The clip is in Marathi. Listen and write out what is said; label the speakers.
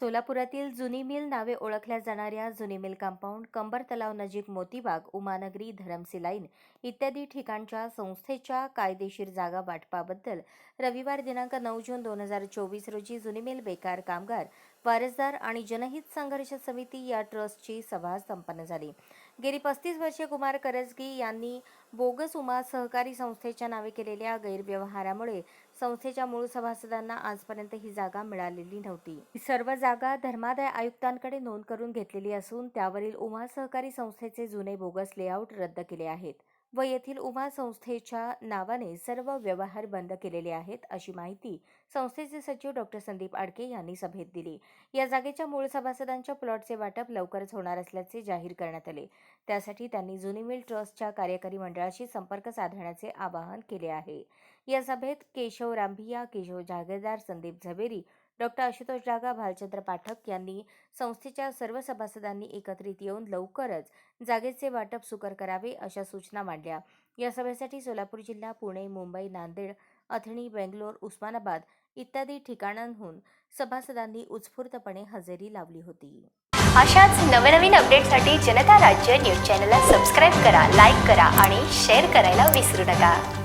Speaker 1: सोलापुरातील जुनी मिल नावे ओळखल्या जाणाऱ्या जुनी मिल कंपाऊंड कंबर तलाव नजीक मोतीबाग उमानगरी धरमसी लाईन इत्यादी ठिकाणच्या संस्थेच्या कायदेशीर जागा वाटपाबद्दल रविवार दिनांक नऊ जून दोन हजार चोवीस रोजी जुनी मिल बेकार कामगार वारसदार आणि जनहित संघर्ष समिती या ट्रस्टची सभा संपन्न झाली. गेली पस्तीस वर्षे कुमार करजगी यांनी बोगस उमा सहकारी संस्थेच्या नावे केलेल्या गैरव्यवहारामुळे संस्थेच्या मूळ सभासदांना आजपर्यंत ही जागा मिळालेली नव्हती. सर्व जागा धर्मादाय आयुक्तांकडे नोंद करून घेतलेली असून त्यावरील उमा सहकारी संस्थेचे जुने बोगस लेआउट रद्द केले आहेत. व येथील उमा संस्थेच्या नावाने सर्व व्यवहार बंद केलेले आहेत अशी माहिती संस्थेचे सचिव डॉक्टर संदीप आडके यांनी सभेत दिली. या जागेच्या मूळ सभासदांच्या प्लॉटचे वाटप लवकरच होणार असल्याचे जाहीर करण्यात आले. त्यासाठी त्यांनी जुनी मिल ट्रस्टच्या कार्यकारी मंडळाशी संपर्क साधण्याचे आवाहन केले आहे. या सभेत केशव रांभिया केशव जागेदार संदीप झवेरी डॉक्टर आशुतोष डागा भालचंद्र पाठक यांनी संस्थेच्या सर्व सभासदांनी एकत्रित येऊन लवकरच जागेचे वाटप सुकर करावे अशा सूचना मांडल्या. या सभेसाठी सोलापूर जिल्हा पुणे मुंबई नांदेड अथणी बेंगलोर उस्मानाबाद इत्यादी ठिकाणांहून सभासदांनी उत्स्फूर्तपणे हजेरी लावली होती.
Speaker 2: अशाच नवनवीन अपडेटसाठी जनता राज्य न्यूज चॅनलला सबस्क्राईब करा लाईक करा आणि शेअर करायला विसरू नका.